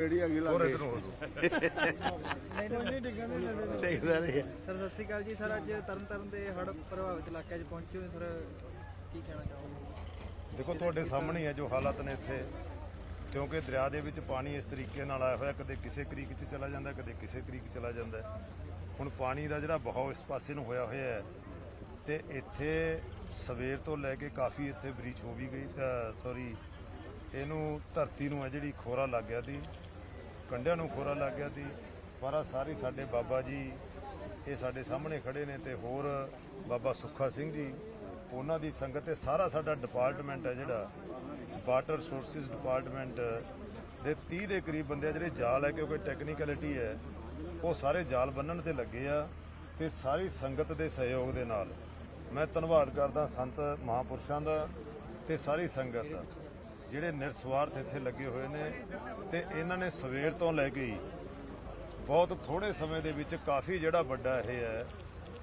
ਜਿਹੜੀ ਅਗੀ ਹੋਰ ਲੱਗੇ ਇਧਰ ਹੋ ਜਾਓ। ਨਹੀਂ ਤਾਂ ਨਹੀਂ ਡਿੱਗਣ ਨਹੀਂ ਲੱਗਦੇ ਦੇਖਦਾ ਨਹੀਂ ਸਰ ਸਤਿ ਸ਼੍ਰੀ ਅਕਾਲ ਜੀ ਸਰ ਅੱਜ ਤਰਨਤਾਰਨ ਦੇ ਹੜ੍ਹ ਪ੍ਰਭਾਵਿਤ ਇਲਾਕਿਆਂ 'ਚ ਪਹੁੰਚੇ ਹੋ ਸਰ ਕੀ ਕਹਿਣਾ ਚਾਹੋਗੇ? ਦੇਖੋ ਤੁਹਾਡੇ ਸਾਹਮਣੇ ਹੀ ਜੋ ਹਾਲਾਤ ਨੇ ਇੱਥੇ ਕਿਉਂਕਿ ਦਰਿਆ ਦੇ ਵਿੱਚ ਪਾਣੀ ਇਸ ਤਰੀਕੇ ਨਾਲ ਆਇਆ ਹੋਇਆ ਕਦੇ ਕਿਸੇ ਕ੍ਰੀਕ 'ਚ ਚਲਾ ਜਾਂਦਾ ਕਦੇ ਕਿਸੇ ਕ੍ਰੀਕ 'ਚ ਚਲਾ ਜਾਂਦਾ। ਹੁਣ ਪਾਣੀ ਦਾ ਜਿਹੜਾ ਬਹਾਅ ਇਸ ਪਾਸੇ ਨੂੰ ਹੋਇਆ ਹੋਇਆ ਹੈ ਤੇ ਇੱਥੇ ਸਵੇਰ ਤੋਂ ਲੈ ਕੇ ਕਾਫੀ ਇੱਥੇ ਬ੍ਰੀਚ ਹੋ ਵੀ ਗਈ ਸੌਰੀ ਇਹਨੂੰ ਧਰਤੀ ਨੂੰ ਹੈ ਜਿਹੜੀ ਖੋਰਾ ਲੱਗ ਗਿਆ ਸੀ। ਕੰਡਿਆਂ ਨੂੰ ਖੋਰਾ ਲੱਗ ਗਿਆ ਸੀ, ਪਰ ਆਹ ਸਾਰੀ ਸਾਡੇ ਬਾਬਾ ਜੀ, ਇਹ ਸਾਡੇ ਸਾਹਮਣੇ ਖੜੇ ਨੇ ਤੇ ਹੋਰ ਬਾਬਾ ਸੁੱਖਾ ਸਿੰਘ ਜੀ, ਉਹਨਾਂ ਦੀ ਸੰਗਤ ਤੇ ਸਾਰਾ ਸਾਡਾ ਡਿਪਾਰਟਮੈਂਟ ਹੈ ਜਿਹੜਾ ਵਾਟਰ ਸੋਰਸਿਸ ਡਿਪਾਰਟਮੈਂਟ ਦੇ 30 ਦੇ ਕਰੀਬ ਬੰਦੇ ਜਿਹੜੇ ਜਾਲ ਹੈ, ਕਿਉਂਕਿ ਟੈਕਨੀਕਲਿਟੀ ਹੈ, ਉਹ ਸਾਰੇ ਜਾਲ ਬੰਨਣ ਤੇ ਲੱਗੇ ਆ ਤੇ ਸਾਰੀ ਸੰਗਤ ਦੇ ਸਹਿਯੋਗ ਦੇ ਨਾਲ। ਮੈਂ ਧੰਨਵਾਦ ਕਰਦਾ ਸੰਤ ਮਹਾਪੁਰਸ਼ਾਂ ਦਾ ਤੇ ਸਾਰੀ ਸੰਗਤ ਦਾ। ਜਿਹੜੇ ਨਿਰਸਵਾਰਥ ਇੱਥੇ ਲੱਗੇ ਹੋਏ ਨੇ ਤੇ ਇਹਨਾਂ ਨੇ ਸਵੇਰ ਤੋਂ ਲੈ ਕੇ ਬਹੁਤ ਥੋੜੇ ਸਮੇਂ ਦੇ ਵਿੱਚ ਕਾਫੀ ਜਿਹੜਾ ਵੱਡਾ ਇਹ ਹੈ,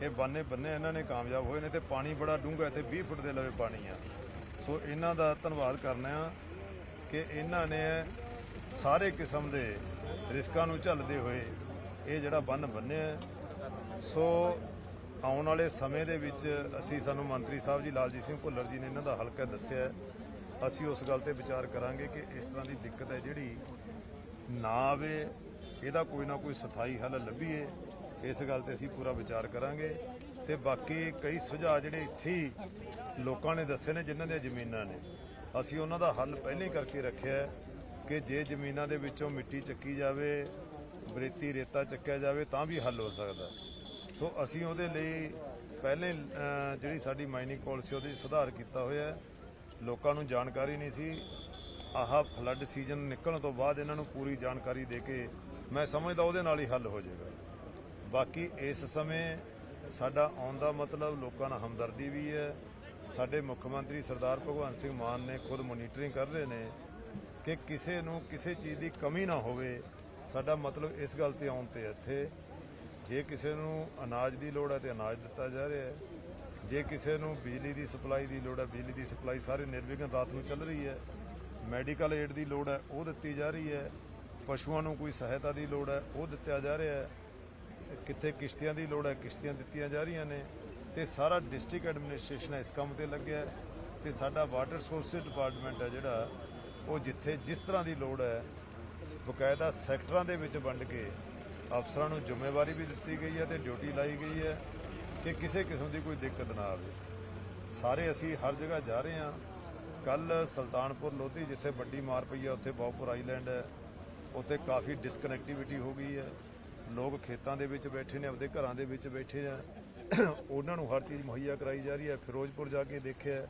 ਇਹ ਬਾਨੇ ਬੰਨੇ ਇਹਨਾਂ ਨੇ ਕਾਮਯਾਬ ਹੋਏ ਨੇ ਤੇ ਪਾਣੀ ਬੜਾ ਡੂੰਘਾ ਤੇ 20 ਫੁੱਟ ਦੇ ਲਵੇ ਪਾਣੀ ਆ। ਸੋ ਇਹਨਾਂ ਦਾ ਧੰਨਵਾਦ ਕਰਨਾ ਆ ਕਿ ਇਹਨਾਂ ਨੇ ਸਾਰੇ ਕਿਸਮ ਦੇ ਰਿਸਕਾਂ ਨੂੰ ਝੱਲਦੇ ਹੋਏ ਇਹ ਜਿਹੜਾ ਬੰਨ ਬੰਨਿਆ ਸੋ ਆਉਣ ਵਾਲੇ ਸਮੇਂ ਦੇ ਵਿੱਚ ਅਸੀਂ ਸਾਨੂੰ ਮੰਤਰੀ ਸਾਹਿਬ ਜੀ, ਲਾਲਜੀਤ ਸਿੰਘ ਭੁੱਲਰ ਜੀ ਨੇ ਇਹਨਾਂ ਦਾ ਹਲਕਾ ਦੱਸਿਆ। ਅਸੀਂ ਉਸ ਗੱਲ ਤੇ ਵਿਚਾਰ ਕਰਾਂਗੇ ਕਿ ਇਸ ਤਰ੍ਹਾਂ ਦੀ ਦਿੱਕਤ ਹੈ ਜਿਹੜੀ ਨਾ ਆਵੇ, ਇਹਦਾ ਕੋਈ ਨਾ ਕੋਈ ਸਥਾਈ ਹੱਲ ਲੱਭੀਏ, ਇਸ ਗੱਲ ਤੇ ਅਸੀਂ ਪੂਰਾ ਵਿਚਾਰ ਕਰਾਂਗੇ। ਤੇ ਬਾਕੀ ਕਈ ਸੁਝਾਅ ਜਿਹੜੇ ਇੱਥੇ ਲੋਕਾਂ ਨੇ ਦੱਸੇ ਨੇ, ਜਿਨ੍ਹਾਂ ਦੀਆਂ ਜ਼ਮੀਨਾਂ ਨੇ। ਅਸੀਂ ਉਹਨਾਂ ਦਾ ਹੱਲ ਪਹਿਲਾਂ ਹੀ ਕਰਕੇ ਰੱਖਿਆ ਕਿ ਜੇ ਜ਼ਮੀਨਾਂ ਦੇ ਵਿੱਚੋਂ ਮਿੱਟੀ ਚੱਕੀ ਜਾਵੇ, ਬਰੇਤੀ ਰੇਤਾ ਚੱਕਿਆ ਜਾਵੇ, ਤਾਂ ਵੀ ਹੱਲ ਹੋ ਸਕਦਾ। ਸੋ ਅਸੀਂ ਉਹਦੇ ਲਈ ਪਹਿਲੇ ਜਿਹੜੀ ਸਾਡੀ ਮਾਈਨਿੰਗ ਪਾਲਿਸੀ ਉਹਦੇ 'ਚ ਸੁਧਾਰ ਕੀਤਾ ਹੋਇਆ ਹੈ। ਲੋਕਾਂ ਨੂੰ ਜਾਣਕਾਰੀ ਨਹੀਂ ਸੀ। ਆਹ ਫਲੱਡ ਸੀਜ਼ਨ ਨਿਕਲਣ ਤੋਂ ਬਾਅਦ ਇਹਨਾਂ ਨੂੰ ਪੂਰੀ ਜਾਣਕਾਰੀ ਦੇ ਕੇ ਮੈਂ ਸਮਝਦਾ ਉਹਦੇ ਨਾਲ ਹੀ ਹੱਲ ਹੋ ਜਾਏਗਾ। ਬਾਕੀ ਇਸ ਸਮੇਂ ਸਾਡਾ ਆਉਣ ਦਾ ਮਤਲਬ ਲੋਕਾਂ ਨਾਲ ਹਮਦਰਦੀ ਵੀ ਹੈ। ਸਾਡੇ ਮੁੱਖ ਮੰਤਰੀ ਸਰਦਾਰ ਭਗਵੰਤ ਸਿੰਘ ਮਾਨ ਨੇ ਖੁਦ ਮੋਨੀਟਰਿੰਗ ਕਰ ਰਹੇ ਨੇ ਕਿ ਕਿਸੇ ਨੂੰ ਕਿਸੇ ਚੀਜ਼ ਦੀ ਕਮੀ ਨਾ ਹੋਵੇ। ਸਾਡਾ ਮਤਲਬ ਇਸ ਗੱਲ ਤੇ ਆਉਣ ਤੇ ਇੱਥੇ। ਜੇ ਕਿਸੇ ਨੂੰ ਅਨਾਜ ਦੀ ਲੋੜ ਹੈ ਤੇ ਅਨਾਜ ਦਿੱਤਾ ਜਾ ਰਿਹਾ ਹੈ। ਜੇ ਕਿਸੇ ਨੂੰ ਬਿਜਲੀ ਦੀ ਸਪਲਾਈ ਦੀ ਲੋੜ ਹੈ, ਬਿਜਲੀ ਦੀ ਸਪਲਾਈ ਸਾਰੇ ਨਿਰਵਿਘਨ ਰਾਤ ਨੂੰ ਚੱਲ ਰਹੀ ਹੈ। ਮੈਡੀਕਲ ਏਡ ਦੀ ਲੋੜ ਹੈ, ਉਹ ਦਿੱਤੀ ਜਾ ਰਹੀ ਹੈ। ਪਸ਼ੂਆਂ ਨੂੰ ਕੋਈ ਸਹਾਇਤਾ ਦੀ ਲੋੜ ਹੈ, ਉਹ ਦਿੱਤਾ ਜਾ ਰਿਹਾ ਹੈ। ਕਿੱਥੇ ਕਿਸ਼ਤੀਆਂ ਦੀ ਲੋੜ ਹੈ, ਕਿਸ਼ਤੀਆਂ ਦਿੱਤੀਆਂ ਜਾ ਰਹੀਆਂ ਨੇ। ਤੇ ਸਾਰਾ ਡਿਸਟ੍ਰਿਕਟ ਐਡਮਿਨਿਸਟ੍ਰੇਸ਼ਨ ਇਸ ਕੰਮ ਤੇ ਲੱਗਿਆ ਹੈ। ਤੇ ਸਾਡਾ ਵਾਟਰ ਸੋਰਸਿਸ ਡਿਪਾਰਟਮੈਂਟ ਹੈ ਜਿਹੜਾ, ਉਹ ਜਿੱਥੇ ਜਿਸ ਤਰ੍ਹਾਂ ਦੀ ਲੋੜ ਹੈ, ਬਕਾਇਦਾ ਸੈਕਟਰਾਂ ਦੇ ਵਿੱਚ ਵੰਡ ਕੇ ਅਫਸਰਾਂ ਨੂੰ ਜ਼ਿੰਮੇਵਾਰੀ ਵੀ ਦਿੱਤੀ ਗਈ ਹੈ ਤੇ ਡਿਊਟੀ ਲਾਈ ਗਈ ਹੈ। ਕਿ ਕਿਸੇ ਕਿਸਮ ਦੀ ਕੋਈ ਦਿੱਕਤ ਨਾ ਆਵੇ। ਸਾਰੇ ਅਸੀਂ ਹਰ ਜਗ੍ਹਾ ਜਾ ਰਹੇ ਹਾਂ। ਕੱਲ ਸੁਲਤਾਨਪੁਰ ਲੋਧੀ, ਜਿੱਥੇ ਵੱਡੀ ਮਾਰ ਪਈ ਹੈ ਉੱਥੇ ਬਹੁਪੁਰ ਆਈਲੈਂਡ ਹੈ। ਉੱਥੇ ਕਾਫੀ ਡਿਸਕਨੈਕਟੀਵਿਟੀ ਹੋ ਗਈ ਹੈ। ਲੋਕ ਖੇਤਾਂ ਦੇ ਵਿੱਚ ਬੈਠੇ ਨੇ, ਆਪਦੇ ਘਰਾਂ ਦੇ ਵਿੱਚ ਬੈਠੇ ਆ। ਉਹਨਾਂ ਨੂੰ ਹਰ ਚੀਜ਼ ਮੁਹੱਈਆ ਕਰਾਈ ਜਾ ਰਹੀ ਹੈ। ਫਿਰੋਜ਼ਪੁਰ ਜਾ ਕੇ ਦੇਖਿਆ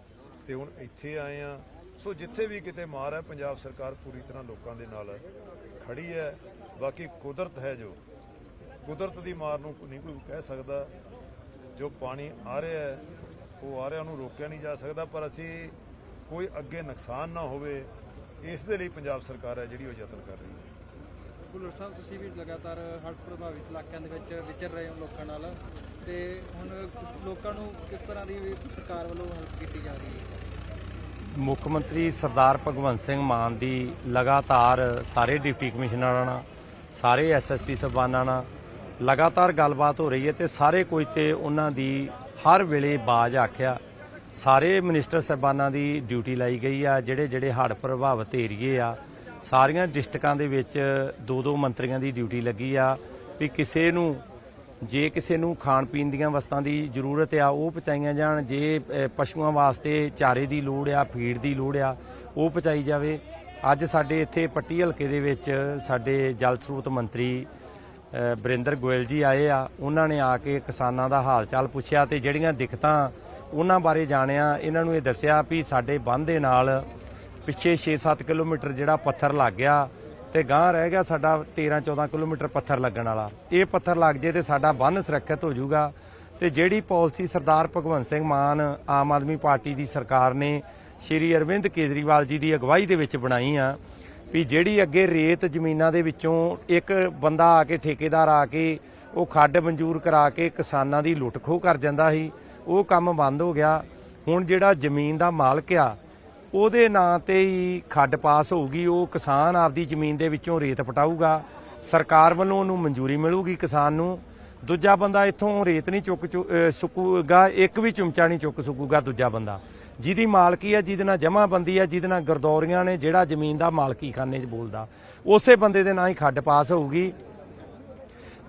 ਤੇ ਹੁਣ ਇੱਥੇ ਆਏ ਆ ਸੋ ਜਿੱਥੇ ਵੀ ਕਿਤੇ ਮਾਰ ਹੈ, ਪੰਜਾਬ ਸਰਕਾਰ ਪੂਰੀ ਤਰ੍ਹਾਂ ਲੋਕਾਂ ਦੇ ਨਾਲ ਖੜੀ ਹੈ। ਬਾਕੀ ਕੁਦਰਤ ਹੈ ਜੋ। ਕੁਦਰਤ ਦੀ ਮਾਰ ਨੂੰ ਨਹੀਂ ਕੋਈ ਕਹਿ ਸਕਦਾ। ਜੋ ਪਾਣੀ ਆ ਰਿਹਾ ਹੈ ਉਹ ਆ ਰਿਹਾ ਉਹਨੂੰ ਰੋਕਿਆ ਨਹੀਂ ਜਾ ਸਕਦਾ ਪਰ ਅਸੀਂ ਕੋਈ ਅੱਗੇ ਨੁਕਸਾਨ ਨਾ ਹੋਵੇ ਇਸ ਦੇ ਲਈ ਪੰਜਾਬ ਸਰਕਾਰ ਹੈ ਜਿਹੜੀ ਉਹ ਯਤਨ ਕਰ ਰਹੀ ਹੈ। ਭੁੱਲਰ ਸਾਹਿਬ ਤੁਸੀਂ ਵੀ ਲਗਾਤਾਰ ਹੜ੍ਹ ਪ੍ਰਭਾਵਿਤ ਇਲਾਕਿਆਂ ਦੇ ਵਿੱਚ ਵਿਚਰ ਰਹੇ ਹੋ ਲੋਕਾਂ ਨਾਲ ਤੇ ਹੁਣ ਲੋਕਾਂ ਨੂੰ ਕਿਸ ਤਰ੍ਹਾਂ ਦੀ ਸਰਕਾਰ ਵੱਲੋਂ ਹੈਲਪ ਕੀਤੀ ਜਾ ਰਹੀ ਹੈ? ਮੁੱਖ ਮੰਤਰੀ ਸਰਦਾਰ ਭਗਵੰਤ ਸਿੰਘ ਮਾਨ ਦੀ ਲਗਾਤਾਰ ਸਾਰੇ ਡਿਪਟੀ ਕਮਿਸ਼ਨਰਾਂ ਨਾਲ ਸਾਰੇ ਐਸਐਸਪੀ ਸਾਹਿਬਾਨਾਂ ਨਾਲ ਲਗਾਤਾਰ ਗੱਲਬਾਤ ਹੋ ਰਹੀ ਹੈ ਤੇ ਸਾਰੇ ਕੋਈ ਤੇ ਉਹਨਾਂ ਦੀ ਹਰ ਵੇਲੇ ਬਾਜ ਆਖਿਆ। ਸਾਰੇ ਮਿਨਿਸਟਰ ਸਾਹਿਬਾਨਾਂ ਦੀ ਡਿਊਟੀ ਲਾਈ ਗਈ ਆ, ਜਿਹੜੇ ਜਿਹੜੇ ਹੜ੍ਹ ਪ੍ਰਭਾਵਿਤ ਏਰੀਏ ਆ, ਸਾਰੀਆਂ ਡਿਸਟ੍ਰਿਕਾਂ ਦੇ ਵਿੱਚ ਦੋ ਦੋ ਮੰਤਰੀਆਂ ਦੀ ਡਿਊਟੀ ਲੱਗੀ ਆ ਵੀ ਕਿਸੇ ਨੂੰ, ਜੇ ਕਿਸੇ ਨੂੰ ਖਾਣ ਪੀਣ ਦੀਆਂ ਵਸਤਾਂ ਦੀ ਜ਼ਰੂਰਤ ਆ, ਉਹ ਪਹੁੰਚਾਈਆਂ ਜਾਣ। ਜੇ ਪਸ਼ੂਆਂ ਵਾਸਤੇ ਚਾਰੇ ਦੀ ਲੋੜ ਆ, ਫੀਡ ਦੀ ਲੋੜ ਆ, ਉਹ ਪਹੁੰਚਾਈ ਜਾਵੇ। ਅੱਜ ਸਾਡੇ ਇੱਥੇ ਪੱਟੀ ਹਲਕੇ ਦੇ ਵਿੱਚ ਸਾਡੇ ਜਲ ਸਰੋਤ ਮੰਤਰੀ ਬਰਿੰਦਰ ਗੋਇਲ ਜੀ ਆਏ ਆ, ਉਹਨਾਂ ਨੇ ਆ ਕੇ ਕਿਸਾਨਾਂ ਦਾ ਹਾਲ ਚਾਲ ਪੁੱਛਿਆ ਤੇ ਜਿਹੜੀਆਂ ਦਿੱਕਤਾਂ ਉਹਨਾਂ ਬਾਰੇ ਜਾਣਿਆ, ਇਹਨਾਂ ਨੂੰ ਇਹ ਦੱਸਿਆ ਵੀ ਸਾਡੇ ਬੰਦ ਦੇ ਨਾਲ ਪਿੱਛੇ 6-7 ਕਿਲੋਮੀਟਰ ਜਿਹੜਾ ਪੱਥਰ ਲੱਗ ਗਿਆ ਤੇ ਗਾਂ ਰਹਿ ਗਿਆ ਸਾਡਾ 13-14 ਕਿਲੋਮੀਟਰ ਪੱਥਰ ਲੱਗਣ ਵਾਲਾ। ਇਹ ਪੱਥਰ ਲੱਗ ਜੇ ਤੇ ਸਾਡਾ ਬੰਨ ਸੁਰੱਖਿਅਤ ਹੋ ਜਾਊਗਾ। ਤੇ ਜਿਹੜੀ ਪਾਲਿਸੀ ਸਰਦਾਰ ਭਗਵੰਤ ਸਿੰਘ ਮਾਨ ਆਮ ਆਦਮੀ ਪਾਰਟੀ ਦੀ ਸਰਕਾਰ ਨੇ ਸ਼੍ਰੀ ਅਰਵਿੰਦ ਕੇਜਰੀਵਾਲ ਜੀ ਦੀ ਅਗਵਾਈ ਦੇ ਵਿੱਚ ਬਣਾਈ ਆ ਵੀ ਜਿਹੜੀ ਅੱਗੇ ਰੇਤ ਜ਼ਮੀਨਾਂ ਦੇ ਵਿੱਚੋਂ ਇੱਕ ਬੰਦਾ ਆ ਕੇ, ਠੇਕੇਦਾਰ ਆ ਕੇ, ਉਹ ਖੱਡ ਮਨਜ਼ੂਰ ਕਰਾ ਕੇ ਕਿਸਾਨਾਂ ਦੀ ਲੁੱਟ ਖੋਹ ਕਰ ਜਾਂਦਾ ਸੀ, ਉਹ ਕੰਮ ਬੰਦ ਹੋ ਗਿਆ। ਹੁਣ ਜਿਹੜਾ ਜ਼ਮੀਨ ਦਾ ਮਾਲਕ ਆ, ਉਹਦੇ ਨਾਂ ਤੇ ਹੀ ਖੱਡ ਪਾਸ ਹੋਊਗੀ, ਉਹ ਕਿਸਾਨ ਆਪਦੀ ਜ਼ਮੀਨ ਦੇ ਵਿੱਚੋਂ ਰੇਤ ਪਟਾਊਗਾ। ਸਰਕਾਰ ਵੱਲੋਂ ਉਹਨੂੰ ਮਨਜ਼ੂਰੀ ਮਿਲੂਗੀ ਕਿਸਾਨ ਨੂੰ। ਦੂਜਾ ਬੰਦਾ ਇੱਥੋਂ ਰੇਤ ਨਹੀਂ ਚੁੱਕ ਚੁ- ਸੁੱਕੂਗਾ, ਇੱਕ ਵੀ ਚਮਚਾ ਨਹੀਂ ਚੁੱਕ ਸਕੂਗਾ ਦੂਜਾ ਬੰਦਾ। ਜਿਹਦੀ ਮਾਲਕੀ ਹੈ ਜਿਹਦੇ ਨਾਲ ਜਮ੍ਹਾਂਬੰਦੀ ਹੈ ਜਿਹਦੇ ਨਾਲ ਗਰਦੌਰੀਆਂ ਨੇ, ਜਿਹੜਾ ਜ਼ਮੀਨ ਦਾ ਮਾਲਕੀ ਖਾਨੇ 'ਚ ਬੋਲਦਾ। ਉਸੇ ਬੰਦੇ ਦੇ ਨਾਂ ਹੀ ਖੱਡ ਪਾਸ ਹੋਊਗੀ।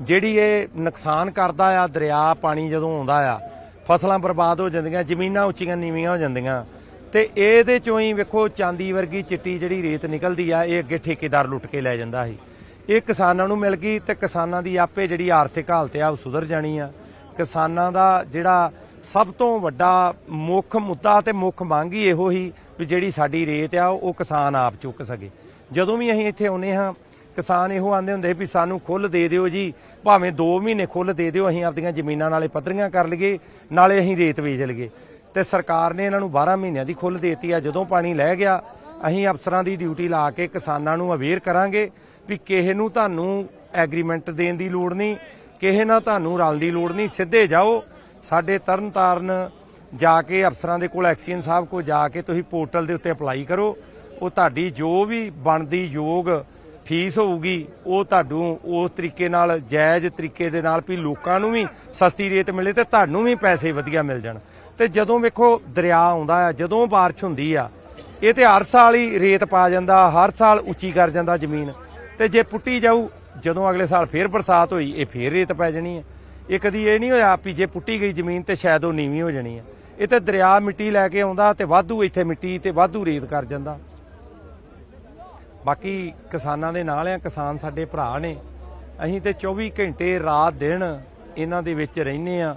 ਜਿਹੜੀ ਇਹ ਨੁਕਸਾਨ ਕਰਦਾ ਆ, ਦਰਿਆ ਪਾਣੀ ਜਦੋਂ ਆਉਂਦਾ ਆ, ਫਸਲਾਂ ਬਰਬਾਦ ਹੋ ਜਾਂਦੀਆਂ, ਜ਼ਮੀਨਾਂ ਉੱਚੀਆਂ ਨੀਵੀਆਂ ਹੋ ਜਾਂਦੀਆਂ। ਤੇ ਇਹਦੇ ਚੋਂ ਹੀ ਵੇਖੋ, ਚਾਂਦੀ ਵਰਗੀ ਚਿੱਟੀ ਜਿਹੜੀ ਰੇਤ ਨਿਕਲਦੀ ਆ, ਇਹ ਅੱਗੇ ਠੇਕੇਦਾਰ ਲੁੱਟ ਕੇ ਲੈ ਜਾਂਦਾ ਸੀ। ਇਹ ਕਿਸਾਨਾਂ ਨੂੰ ਮਿਲ ਗਈ ਤੇ ਕਿਸਾਨਾਂ ਦੀ ਆਪੇ ਜਿਹੜੀ ਆਰਥਿਕ ਹਾਲਤ ਆ ਉਹ ਸੁਧਰ ਜਾਣੀ ਆ। ਕਿਸਾਨਾਂ ਦਾ ਜਿਹੜਾ ਸਭ ਤੋਂ ਵੱਡਾ ਮੁੱਖ ਮੁੱਦਾ ਤੇ ਮੁੱਖ ਮੰਗ ਹੀ ਇਹੋ ਹੀ ਵੀ ਜਿਹੜੀ ਸਾਡੀ ਰੇਤ ਆ, ਉਹ ਕਿਸਾਨ ਆਪ ਚੁੱਕ ਸਕੇ। ਜਦੋਂ ਵੀ ਅਸੀਂ ਇੱਥੇ ਆਉਨੇ ਹਾਂ, ਕਿਸਾਨ ਇਹੋ ਆਂਦੇ ਹੁੰਦੇ ਵੀ ਸਾਨੂੰ ਖੁੱਲ ਦੇ ਦਿਓ ਜੀ, ਭਾਵੇਂ 2 ਮਹੀਨੇ ਖੁੱਲ ਦੇ ਦਿਓ, ਅਸੀਂ ਆਪਦੀਆਂ ਜ਼ਮੀਨਾਂ ਨਾਲੇ ਪੱਧਰੀਆਂ ਕਰ ਲਈਏ, ਨਾਲੇ ਅਸੀਂ ਰੇਤ ਵੇਚ ਲਈਏ। ਤੇ ਸਰਕਾਰ ਨੇ ਇਹਨਾਂ ਨੂੰ 12 ਮਹੀਨਿਆਂ ਦੀ ਖੁੱਲ ਦੇਤੀ ਆ, ਜਦੋਂ ਪਾਣੀ ਲੈ ਗਿਆ, ਅਸੀਂ ਅਫਸਰਾਂ ਦੀ ਡਿਊਟੀ ਲਾ ਕੇ ਕਿਸਾਨਾਂ ਨੂੰ ਅਵੇਅਰ ਕਰਾਂਗੇ। ਵੀ ਕਿਸੇ ਨੂੰ ਤੁਹਾਨੂੰ ਐਗਰੀਮੈਂਟ ਦੇਣ ਦੀ ਲੋੜ ਨਹੀਂ, ਕਿਸੇ ਨਾਲ ਤੁਹਾਨੂੰ ਰਲਣ ਦੀ ਲੋੜ ਨਹੀਂ, ਸਿੱਧੇ ਜਾਓ, ਸਾਡੇ ਤਰਨਤਾਰਨ ਜਾ ਕੇ ਅਫਸਰਾਂ ਦੇ ਕੋਲ, ਐਕਸੀਅਨ ਸਾਹਿਬ ਕੋਲ ਜਾ ਕੇ ਤੁਸੀਂ ਪੋਰਟਲ ਦੇ ਉੱਤੇ ਅਪਲਾਈ ਕਰੋ, ਉਹ ਤੁਹਾਡੀ ਜੋ ਵੀ ਬਣਦੀ ਯੋਗ ਫੀਸ ਹੋਊਗੀ, ਉਹ ਤੁਹਾਨੂੰ ਉਸ ਤਰੀਕੇ ਨਾਲ, ਜਾਇਜ਼ ਤਰੀਕੇ ਦੇ ਨਾਲ ਵੀ ਲੋਕਾਂ ਨੂੰ ਵੀ ਸਸਤੀ ਰੇਟ ਮਿਲੇ ਤੇ ਤੁਹਾਨੂੰ ਵੀ ਪੈਸੇ ਵਧੀਆ ਮਿਲ ਜਾਣ। ਤੇ ਜਦੋਂ ਵੇਖੋ ਦਰਿਆ ਆਉਂਦਾ ਆ, ਜਦੋਂ ਬਾਰਿਸ਼ ਹੁੰਦੀ ਆ, ਇਹ ਤੇ ਹਰ ਸਾਲ ਹੀ ਰੇਤ ਪਾ ਜਾਂਦਾ, ਹਰ ਸਾਲ ਉੱਚੀ ਕਰ ਜਾਂਦਾ ਜ਼ਮੀਨ। ਤੇ ਜੇ ਪੁੱਟੀ ਜਾਊ, ਜਦੋਂ ਅਗਲੇ ਸਾਲ ਫੇਰ ਬਰਸਾਤ ਹੋਈ, ਇਹ ਫੇਰ ਰੇਤ ਪੈ ਜਾਣੀ ਹੈ। ਇਹ ਕਦੀ ਇਹ ਨਹੀਂ ਹੋਇਆ ਵੀ ਜੇ ਪੁੱਟੀ ਗਈ ਜ਼ਮੀਨ ਤੇ ਸ਼ਾਇਦ ਉਹ ਨੀਵੀਂ ਹੋ ਜਾਣੀ ਹੈ। ਇਹ ਤੇ ਦਰਿਆ ਮਿੱਟੀ ਲੈ ਕੇ ਆਉਂਦਾ ਤੇ ਵਾਧੂ ਇੱਥੇ ਮਿੱਟੀ ਤੇ ਵਾਧੂ ਰੇਤ ਕਰ ਜਾਂਦਾ। ਬਾਕੀ ਕਿਸਾਨਾਂ ਦੇ ਨਾਲ ਆ, ਕਿਸਾਨ ਸਾਡੇ ਭਰਾ ਨੇ। ਅਸੀਂ ਤੇ 24 ਘੰਟੇ, ਰਾਤ, ਦਿਨ ਇਹਨਾਂ ਦੇ ਵਿੱਚ ਰਹਿੰਦੇ ਆ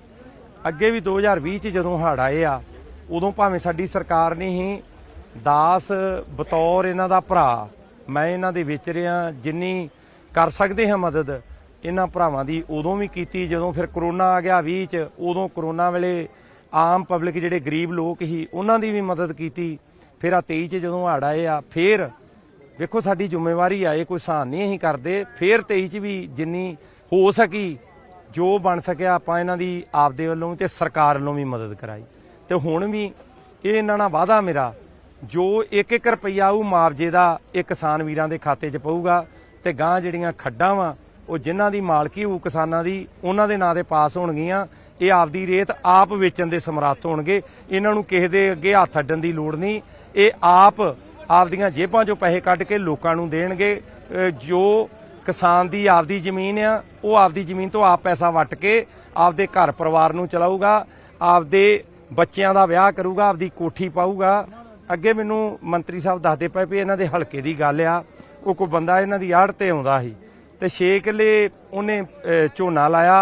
ਅੱਗੇ ਵੀ 2020 ਚ ਜਦੋਂ ਹੜ੍ਹ ਆਏ ਆ, ਉਦੋਂ ਭਾਵੇਂ ਸਾਡੀ ਸਰਕਾਰ ਨੇ ਹੀ ਦਾਸ ਬਤੌਰ ਇਹਨਾਂ ਦਾ ਭਰਾ ਮੈਂ ਇਹਨਾਂ ਦੇ ਵਿੱਚ ਰਿਹਾ, ਜਿੰਨੀ ਕਰ ਸਕਦੇ ਹਾਂ ਮਦਦ, ਇਹਨਾਂ ਭਰਾਵਾਂ ਦੀ ਉਦੋਂ ਵੀ ਕੀਤੀ, ਜਦੋਂ ਫਿਰ ਕਰੋਨਾ ਆ ਗਿਆ 20 ਚ, ਉਦੋਂ ਕਰੋਨਾ ਵੇਲੇ ਆਮ ਪਬਲਿਕ ਜਿਹੜੇ ਗਰੀਬ ਲੋਕ ਸੀ, ਉਹਨਾਂ ਦੀ ਵੀ ਮਦਦ ਕੀਤੀ, ਫਿਰ ਆ 23 ਚ ਜਦੋਂ ਹੜ ਆਏ ਆ, ਫਿਰ ਵੇਖੋ ਸਾਡੀ ਜ਼ਿੰਮੇਵਾਰੀ ਆ, ਇਹ ਕੋਈ ਸਾਨ ਨਹੀਂ ਅਸੀਂ ਕਰਦੇ, ਫਿਰ 23 ਚ ਵੀ ਜਿੰਨੀ ਹੋ ਸਕੀ, ਜੋ ਬਣ ਸਕਿਆ ਆਪਾਂ ਇਹਨਾਂ ਦੀ ਆਪਦੇ ਵੱਲੋਂ ਵੀ ਤੇ ਸਰਕਾਰ ਵੱਲੋਂ ਵੀ ਮਦਦ ਕਰਾਈ। ਤੇ ਹੁਣ ਵੀ ਇਹ ਇਹਨਾਂ ਨਾਲ ਵਾਅਦਾ ਮੇਰਾ ਜੋ 1-1 ਰੁਪਈਆ ਉਹ ਮੁਆਵਜ਼ੇ ਦਾ ਇਹ ਕਿਸਾਨ ਵੀਰਾਂ ਦੇ ਖਾਤੇ 'ਚ ਪਊਗਾ ਤੇ ਗਾਂ ਜਿਹੜੀਆਂ ਖੱਡਾਂ ਵਾ, ਉਹ ਜਿਨ੍ਹਾਂ ਦੀ ਮਾਲਕੀ ਹੋਊ ਕਿਸਾਨਾਂ ਦੀ, ਉਹਨਾਂ ਦੇ ਨਾਂ ਦੇ ਪਾਸ ਹੋਣਗੀਆਂ। ਇਹ ਆਪਦੀ ਰੇਤ ਆਪ ਵੇਚਣ ਦੇ ਸਮਰੱਥ ਹੋਣਗੇ। ਇਹਨਾਂ ਨੂੰ ਕਿਸੇ ਦੇ ਅੱਗੇ ਹੱਥ ਅੱਡਣ ਦੀ ਲੋੜ ਨਹੀਂ। ਇਹ ਆਪ ਆਪਦੀਆਂ ਜੇਬਾਂ 'ਚੋਂ ਪੈਸੇ ਕੱਢ ਕੇ ਲੋਕਾਂ ਨੂੰ ਦੇਣਗੇ। ਜੋ ਕਿਸਾਨ ਦੀ ਆਪਦੀ ਜ਼ਮੀਨ ਆ, ਉਹ ਆਪਦੀ ਜ਼ਮੀਨ ਤੋਂ ਆਪ ਪੈਸਾ ਵੱਟ ਕੇ ਆਪਦੇ ਘਰ ਪਰਿਵਾਰ ਨੂੰ ਚਲਾਊਗਾ। ਆਪਦੇ ਬੱਚਿਆਂ ਦਾ ਵਿਆਹ ਕਰੂਗਾ, ਆਪਦੀ ਕੋਠੀ ਪਾਊਗਾ। ਅੱਗੇ ਮੈਨੂੰ ਮੰਤਰੀ ਸਾਹਿਬ ਦੱਸਦੇ ਪਏ ਵੀ ਇਹਨਾਂ ਦੇ ਹਲਕੇ ਦੀ ਗੱਲ ਆ। ਉਹ ਕੋਈ ਬੰਦਾ ਇਹਨਾਂ ਦੀ ਆੜ ਤੇ ਆਉਂਦਾ ਸੀ। ਤੇ 6 ਕਿੱਲੇ ਉਹਨੇ ਝੋਨਾ ਲਾਇਆ,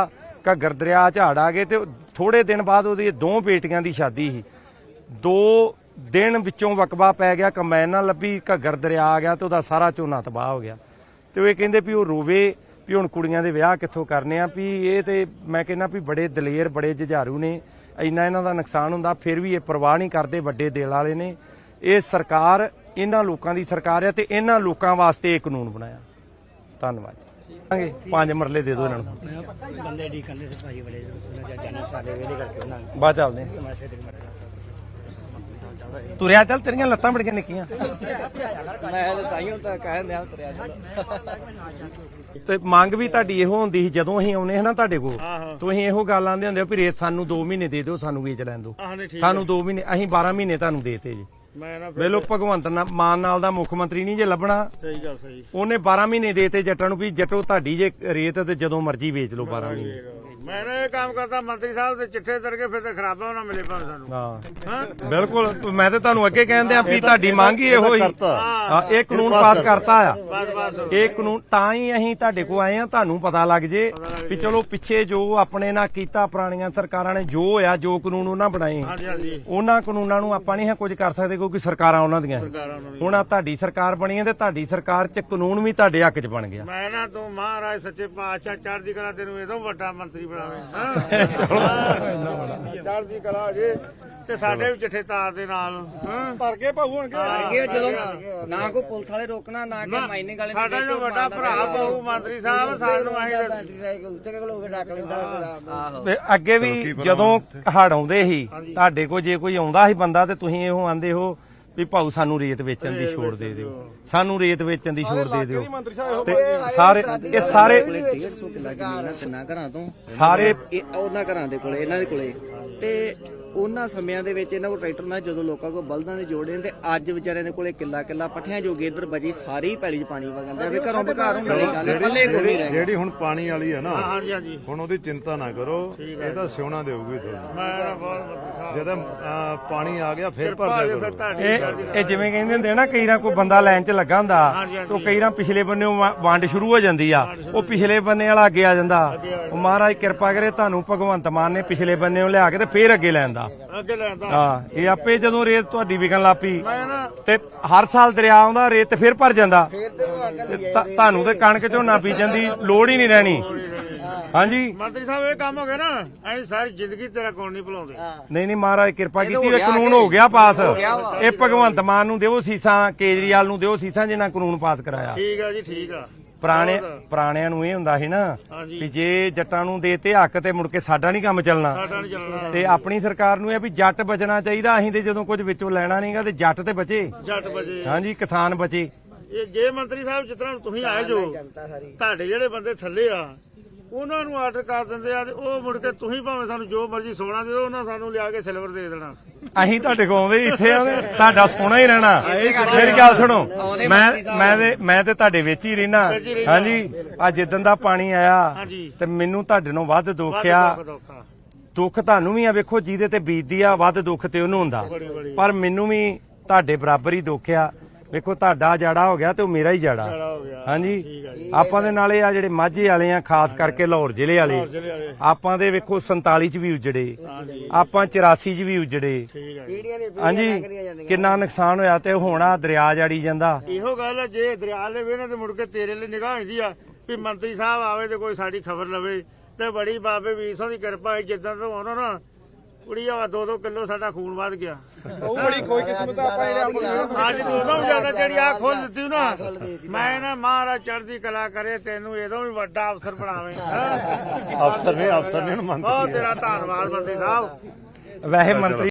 ਘੱਗਰ ਦਰਿਆ, ਝਾੜ ਆ ਗਏ ਤੇ ਥੋੜੇ ਦਿਨ ਬਾਅਦ ਉਹਦੀ ਦੋ ਬੇਟੀਆਂ ਦੀ ਸ਼ਾਦੀ ਸੀ। ਦੋ ਦਿਨ ਵਿੱਚੋਂ ਵਕਬਾ ਪੈ ਗਿਆ, ਕੰਬਾਈਨ ਨਾਲ ਲੱਭੀ, ਘੱਗਰ ਦਰਿਆ ਆ ਗਿਆ ਤੇ ਉਹਦਾ ਸਾਰਾ ਝੋਨਾ ਤਬਾਹ ਹੋ ਗਿਆ। ਤੇ ਉਹ ਇਹ ਕਹਿੰਦੇ ਵੀ ਉਹ ਰੋਵੇ ਵੀ ਹੁਣ ਕੁੜੀਆਂ ਦੇ ਵਿਆਹ ਕਿੱਥੋਂ ਕਰਨੇ ਆ ਵੀ ਇਹ ਤੇ ਮੈਂ ਕਹਿੰਦਾ ਵੀ ਬੜੇ ਦਲੇਰ, ਬੜੇ ਜੁਝਾਰੂ ਨੇ। ਇੰਨਾ ਇਹਨਾਂ ਦਾ ਨੁਕਸਾਨ ਹੁੰਦਾ, ਫਿਰ ਵੀ ਇਹ ਪਰਵਾਹ ਨਹੀਂ ਕਰਦੇ ਵੱਡੇ ਦਿਲ ਵਾਲੇ ਨੇ। ਇਹ ਸਰਕਾਰ ਇਹਨਾਂ ਲੋਕਾਂ ਦੀ ਸਰਕਾਰ ਹੈ ਤੇ ਇਹਨਾਂ ਲੋਕਾਂ ਵਾਸਤੇ ਇਹ ਕਾਨੂੰਨ ਬਣਾਇਆ। ਧੰਨਵਾਦ। ਜੀ ਪੰਜ ਮਰਲੇ ਦੇ ਦਿਓ ਇਹਨਾਂ ਨੂੰ। ਬੰਦੇ ਡੀ ਕੰਦੇ ਤੇ ਭਾਈ ਬੜੇ ਉਹਨਾਂ ਜਾ ਜਾਣੇ ਸਾਡੇ ਵੇਲੇ ਕਰਕੇ ਉਹਨਾਂ ਨੂੰ। ਬਾਅਦ ਚੱਲਦੇ ਤੁਰਿਆ ਚੱਲ ਤੇਰੀਆਂ ਲੱਤਾਂ ਬੜੀਆਂ ਨਿੱਕੀਆਂ। ਮੈਂ ਤਾਂ ਤਾਈਓ ਤਾਂ ਕਹਿ ਦਿਆਂ ਤਰਿਆ ਤੇ ਮੰਗ ਵੀ ਤੁਹਾਡੀ ਇਹੋ ਹੁੰਦੀ ਸੀ ਜਦੋਂ ਅਸੀਂ ਆਉਨੇ ਹਨਾ ਤੁਹਾਡੇ ਕੋਲ ਤੁਸੀਂ ਇਹੋ ਗੱਲ ਆਂਦੇ ਹੁੰਦੇ ਹੋ ਵੀ ਰੇਤ ਸਾਨੂੰ 2 ਮਹੀਨੇ ਦੇ ਦਿਓ ਸਾਨੂੰ ਵੇਚ ਲੈਣ ਦਿਓ। ਸਾਨੂੰ 2 ਮਹੀਨੇ ਅਸੀਂ 12 ਮਹੀਨੇ ਤੁਹਾਨੂੰ ਦੇਤੇ ਜੀ। ਮੈਂ ਨਾ ਵੇਲੋ ਭਗਵੰਤ ਨਾ- ਮਾਨ ਨਾਲ ਦਾ ਮੁੱਖ ਮੰਤਰੀ ਨਹੀਂ ਜੇ ਲੱਭਣਾ। ਸਹੀ ਗੱਲ ਸਹੀ। ਉਹਨੇ 12 ਮਹੀਨੇ ਦੇਤੇ ਜੱਟਾਂ ਨੂੰ ਵੀ ਜੱਟੋ ਤੁਹਾਡੀ ਜੇ ਰੇਤ ਤੇ ਜਦੋਂ ਮਰਜ਼ੀ ਵੇਚ ਲਓ 12 ਮਹੀਨੇ। ਮੈਂ ਨਾ ਇਹ ਕੰਮ ਕਰਦਾ ਮੰਤਰੀ ਸਾਹਿਬ ਦੇ ਚਿੱਠੇ ਦਰ ਕੇ ਫਿਰ ਤੇ ਖਰਾਬਾ ਨਾ ਮਿਲੇ ਭਾਵੇਂ ਸਾਨੂੰ। ਹਾਂ। ਹਾਂ? ਬਿਲਕੁਲ ਮੈਂ ਤੇ ਤੁਹਾਨੂੰ ਅੱਗੇ ਕਹਿੰਦੇ ਆ ਵੀ ਤੁਹਾਡੀ ਮੰਗ ਹੀ ਇਹੋ ਹੀ। ਹਾਂ। ਇਹ ਕਾਨੂੰਨ ਪਾਸ ਕਰਤਾ ਆ। ਬਸ ਬਸ ਇਹ ਕਾਨੂੰਨ ਤਾਂ ਹੀ ਅਸੀਂ ਤੁਹਾਡੇ ਕੋਲ ਆਏ ਆ ਤੁਹਾਨੂੰ ਪਤਾ ਲੱਗ ਜੇ ਵੀ ਚਲੋ ਪਿੱਛੇ ਜੋ ਆਪਣੇ ਨਾਲ ਕੀਤਾ ਪੁਰਾਣੀਆਂ ਸਰਕਾਰਾਂ ਨੇ ਜੋ ਹੋਇਆ ਜੋ ਕਾਨੂੰਨ ਉਹਨਾਂ ਬਣਾਏ। ਹਾਂਜੀ ਹਾਂਜੀ। ਉਹਨਾਂ ਕਾਨੂੰਨਾਂ ਨੂੰ ਆਪਾਂ ਨਹੀਂ ਕੁਝ ਕਰ ਸਕਦੇ ਕਿਉਂਕਿ ਸਰਕਾਰਾਂ ਉਹਨਾਂ ਦੀਆਂ। ਸਰਕਾਰਾਂ। ਹੁਣ ਆ ਤੁਹਾਡੀ ਸਰਕਾਰ ਬਣੀ ਹੈ ਤੇ ਤੁਹਾਡੀ ਸਰਕਾਰ 'ਚ ਕਾਨੂੰਨ ਵੀ ਤੁਹਾਡੇ ਹੱਕ 'ਚ ਬਣ ਗਿਆ। ਮੈਂ ਨਾ ਤੂੰ ਮਹਾਰਾਜ ਸੱਚੇ ਪਾਤਸ਼ਾਹ ਚੜ੍ਹਦੀ ਕਲਾ ਤੈਨੂੰ ਇਹਦੋਂ ਵੱਡਾ ਮੰਤਰੀ ਬਣਾਵੇ। ਹਾਂ। ਚੜ੍ਹਦੀ ਕਲਾ ਜੇ। ਤੇ ਸਾਡੇ ਵੀ ਚਿੱਠੇ ਤਾਰ ਦੇ ਨਾਲ ਹਾਂ। ਭਰ ਕੇ ਭਾਊ ਹੁਣ ਅੱਗੇ ਜਦੋਂ ਨਾ ਕੋਈ ਪੁਲਿਸ ਵਾਲੇ ਰੋਕਣਾ ਨਾ ਕਿ ਮਾਈਨਿੰਗ ਵਾਲੇ ਸਾਡਾ ਜੋ ਵੱਡਾ ਭਰਾ ਬਹੁ ਮੰਤਰੀ ਸਾਹਿਬ ਸਾਨੂੰ ਕਿ ਆਹੋ। ਤੇ ਅੱਗੇ ਵੀ ਜਦੋਂ ਹੜ ਆਉਂਦੇ ਸੀ ਤੁਹਾਡੇ ਕੋਲ ਜੇ ਕੋਈ ਆਉਂਦਾ ਸੀ ਬੰਦਾ ਤੇ ਤੁਸੀਂ ਇਹੋ ਆਂਦੇ ਹੋ ਵੀ ਭਾਊ ਸਾਨੂੰ ਰੇਤ ਵੇਚਣ ਦੀ ਛੋੜ ਦੇ ਦਿਓ। ਸਾਨੂੰ ਰੇਤ ਵੇਚਣ ਦੀ ਛੋੜ ਦੇ ਦਿਓ। ਤੇ ਸਾਰੇ ਇਹ ਸਾਰੇ 150 ਕਿੱਲਾ ਜ਼ਮੀਨ ਆ। ਤਿੰਨਾਂ ਘਰਾਂ ਤੋਂ। ਸਾਰੇ ਉਹਨਾਂ ਘਰਾਂ ਦੇ ਕੋਲੇ ਇਹਨਾਂ ਦੇ ਕੋਲੇ। ਤੇ ਉਹਨਾਂ ਸਮਿਆਂ ਦੇ ਵਿੱਚ ਇਹਨਾਂ ਕੋਲ ਟਰੈਕਟਰ ਨਾਲ ਜਦੋਂ ਲੋਕਾਂ ਕੋਲ ਬਲਦਾਂ ਦੇ ਜੋੜੇ ਤੇ ਅੱਜ ਵਿਚਾਰਿਆਂ ਦੇ ਕੋਲੇ ਕਿੱਲਾ ਕਿੱਲਾ ਪੱਠਿਆਂ ਜੋਗੇ ਇੱਧਰ ਬਜੀ ਸਾਰੀ ਪੈਲੀ 'ਚ ਪਾਣੀ ਡਿਆ ਵੀ ਘਰੋਂ ਬਘਾਰ ਵਾਲੀ ਗੱਲ ਪੱਲੇ ਕੋਈ ਨਹੀਂ ਰਹਿ ਜਿਹੜੀ ਹੁਣ ਪਾਣੀ ਵਾਲੀ ਹੈ ਨਾ ਹਾਂਜੀ ਹਾਂਜੀ। ਹੁਣ ਉਹਦੀ ਚਿੰਤਾ ਨਾ ਕਰੋ ਇਹ ਤਾਂ ਸਿਉਣਾ ਦੇਊਗੀ ਤੁਹਾਨੂੰ। ਮੈਂ ਬਹੁਤ ਜਦੋਂ ਪਾਣੀ ਆ ਗਿਆ ਫਿਰ ਭਰ ਤੁਹਾਡੀ ਇਹ ਇਹ ਜਿਵੇਂ ਕਹਿੰਦੇ ਹੁੰਦੇ ਨਾ ਕਈ ਰਾਂ ਕੋਈ ਬੰਦਾ ਲਾਈਨ 'ਚ ਲੱਗਾ ਹੁੰਦਾ। ਤੋਂ ਕਈ ਰਾਂ ਪਿਛਲੇ ਬੰਨੇ ਵੰਡ ਸ਼ੁਰੂ ਹੋ ਜਾਂਦੀ ਆ ਉਹ ਪਿਛਲੇ ਬੰਨੇ ਵਾਲਾ ਅੱਗੇ ਆ ਜਾਂਦਾ। ਉਹ ਮਹਾਰਾਜ ਕਿਰਪਾ ਕਰੇ ਤੁਹਾਨੂੰ ਭਗਵੰਤ ਮਾਨ ਨੇ ਪਿਛਲੇ ਬੰਨੇ ਨੂੰ ਲਿਆ ਕੇ ਤੇ ਫੇਰ ਅੱਗੇ ਲੈਂਦਾ ਅੱਗੇ ਲੈਂਦਾ ਹਾਂ ਇਹ ਆਪੇ ਜਦੋਂ ਰੇਤ ਤੁਹਾਡੀ ਵਿਕਣ ਲੱਪੀ ਤੇ ਹਰ ਸਾਲ ਦਰਿਆ ਆਉਂਦਾ ਰੇਤ ਫਿਰ ਭਰ ਜਾਂਦਾ। ਤੁਹਾਨੂੰ ਤੇ ਕਣਕ ਝੋਨਾ ਬੀਜਣ ਦੀ ਲੋੜ ਹੀ ਨਹੀਂ ਰਹਿਣੀ। ਹਾਂਜੀ? ਮੰਤਰੀ ਸਾਹਿਬ ਇਹ ਕੰਮ ਹੋ ਗਿਆ ਨਾ ਅਸੀਂ ਸਾਰੀ ਜ਼ਿੰਦਗੀ ਤੇਰਾ ਕੋਲ ਨਹੀਂ ਭੁਲਾਉਂਦੇ। ਨਹੀਂ ਨਹੀਂ ਮਹਾਰਾਜ ਕਿਰਪਾ ਕੀਤੀ ਹੋ ਇਹ ਕਾਨੂੰਨ ਹੋ ਗਿਆ ਪਾਸ। ਇਹ ਭਗਵੰਤ ਮਾਨ ਨੂੰ ਦਿਓ ਸੀਸਾਂ ਕੇਜਰੀਵਾਲ ਨੂੰ ਦਿਓ ਸੀਸਾਂ ਜਿਨ੍ਹਾਂ ਕਾਨੂੰਨ ਪਾਸ ਕਰਾਇਆ। ਠੀਕ ਆ ਜੀ ਠੀਕ ਆ। ਪੁਰਾਣੇ। ਪੁਰਾਣਿਆਂ ਨੂੰ ਇਹ ਹੁੰਦਾ ਸੀ ਨਾ। ਵੀ ਜੇ ਜੱਟਾਂ ਨੂੰ ਦੇਤੇ ਹੱਕ ਤੇ ਮੁੜ ਕੇ ਸਾਡਾ ਨਹੀਂ ਕੰਮ ਚੱਲਣਾ। ਸਾਡਾ ਨਹੀਂ ਚੱਲਣਾ। ਤੇ ਆਪਣੀ ਸਰਕਾਰ ਨੂੰ ਇਹ ਵੀ ਜੱਟ ਬਚਣਾ ਚਾਹੀਦਾ ਅਸੀਂ ਤੇ ਜਦੋਂ ਕੁਝ ਵਿੱਚੋਂ ਲੈਣਾ ਨਹੀਂਗਾ ਤੇ ਜੱਟ ਤੇ ਬਚੇ। ਜੱਟ ਵਜੇ ਹਾਂਜੀ ਕਿਸਾਨ ਬਚੇ। ਇਹ ਜੇ ਮੰਤਰੀ ਸਾਹਿਬ ਜਿਸ ਤਰ੍ਹਾਂ ਤੁਸੀਂ ਆਏ ਜੋ ਤੁਹਾਡੇ ਜਿਹੜੇ ਬੰਦੇ ਥੱਲੇ ਆ ਉਹਨਾਂ ਨੂੰ ਆਰਡਰ ਕਰ ਦਿੰਦੇ ਆ ਤੇ ਉਹ ਮੁੜ ਕੇ ਤੁਸੀਂ ਭਾਵੇਂ ਸਾਨੂੰ ਜੋ ਮਰਜ਼ੀ ਸੋਨਾ ਦੇ ਦਿਓ ਉਹਨਾਂ ਸਾਨੂੰ ਲਿਆ ਕੇ ਸਿਲਵਰ ਦੇ ਦੇਣਾ। ਅਸੀਂ ਤੁਹਾਡੇ ਕੋਲ ਆਉਂਦੇ ਹੀ ਇੱਥੇ ਆਉਂਦੇ ਤੁਹਾਡਾ ਸੋਹਣਾ ਹੀ ਰਹਿਣਾ। ਮੇਰੀ ਗੱਲ ਸੁਣੋ ਮੈਂ ਮੈਂ ਤੇ ਮੈਂ ਤੇ ਤੁਹਾਡੇ ਵਿੱਚ ਹੀ ਰਹਿਣਾ। ਹਾਂਜੀ ਆ ਜਿੱਦਣ ਦਾ ਪਾਣੀ ਆਇਆ ਹਾਂਜੀ। ਤੇ ਮੈਨੂੰ ਤੁਹਾਡੇ ਨੂੰ ਵੱਧ ਦੁੱਖ ਵੱਧ ਆ। ਦੁੱਖ ਦੁੱਖ ਆ। ਦੁੱਖ ਤੁਹਾਨੂੰ ਵੀ ਆ ਵੇਖੋ ਜਿਹਦੇ ਤੇ ਬੀਤਦੀ ਆ ਵੱਧ ਦੁੱਖ ਤੇ ਉਹਨੂੰ ਹੁੰਦਾ। ਪਰ ਮੈਨੂੰ ਵੀ ਤੁਹਾਡੇ ਬਰਾਬਰ ਹੀ ਦੁੱਖ ਆ। ਵੇਖੋ ਤੁਹਾਡਾ ਜਾੜਾ ਹੋ ਗਿਆ ਤੇ ਉਹ ਮੇਰਾ ਹੀ ਜਾੜਾ। ਜਾੜਾ ਹੋ ਗਿਆ। ਹਾਂਜੀ? ਠੀਕ ਆ ਜੀ। ਆਪਾਂ ਦੇ ਨਾਲੇ ਆ ਜਿਹੜੇ ਮਾਝੇ ਵਾਲੇ ਆ ਖਾਸ ਕਰਕੇ ਲਾਹੌਰ ਜ਼ਿਲ੍ਹੇ ਵਾਲੇ। ਜ਼ਿਲ੍ਹੇ ਵਾਲੇ। ਆਪਾਂ ਦੇ ਵੇਖੋ 47 ਚ ਵੀ ਉਜੜੇ। ਹਾਂਜੀ। ਆਪਾਂ 84 ਚ ਵੀ ਉਜੜੇ। ਨੇ ਹਾਂਜੀ। ਕਿੰਨਾ ਨੁਕਸਾਨ ਹੋਇਆ ਤੇ ਹੁਣ ਆ ਦਰਿਆ ਜਾੜੀ ਜਾਂਦਾ। ਇਹੋ ਗੱਲ ਹੈ ਜੇ ਦਰਿਆ ਦੇ ਵੇਨੇ ਤੇ ਮੁੜ ਕੇ ਤੇਰੇ ਲਈ ਨਿਗਾਹ ਹੁੰਦੀ ਆ ਵੀ ਮੰਤਰੀ ਸਾਹਿਬ ਆਵੇ ਤੇ ਕੋਈ ਸਾਡੀ ਖਬਰ ਲਵੇ ਤੇ ਬੜੀ ਬਾਬੇ ਵੀਰ ਸਿੰਘ ਦੀ ਕਿਰਪਾ ਹੈ ਜਿੱਦਾਂ ਤੋਂ ਆਉਣਾ ਨਾ ਕੁੜੀ ਆ 2-2 ਕਿਲੋ ਸਾਡਾ ਖੂਨ ਵੱਧ ਗਿਆ। ਉਹ ਬੜੀ ਕੋਈ ਕਿਸਮਤ ਆਪਾਂ ਜਿਹੜੇ ਅੱਜ ਵੀ ਜ਼ਿਆਦਾ ਜਿਹੜੀ ਆ ਖੋਲ ਦਿੱਤੀ ਨਾ ਮੈਂ ਨਾ ਮਹਾਰਾਜ ਚੜ੍ਹਦੀ ਕਲਾ ਕਰੇ ਤੈਨੂੰ ਇਹਦੋਂ ਵੀ ਵੱਡਾ ਅਫਸਰ ਬਣਾਵੇ। ਅਫਸਰ ਨੇ ਅਫਸਰ ਨੇ ਬਹੁਤ ਮੰਤਰੀ ਤੇਰਾ ਧੰਨਵਾਦ ਮੰਤਰੀ ਸਾਹਿਬ। ਵੈਸੇ ਮੰਤਰੀ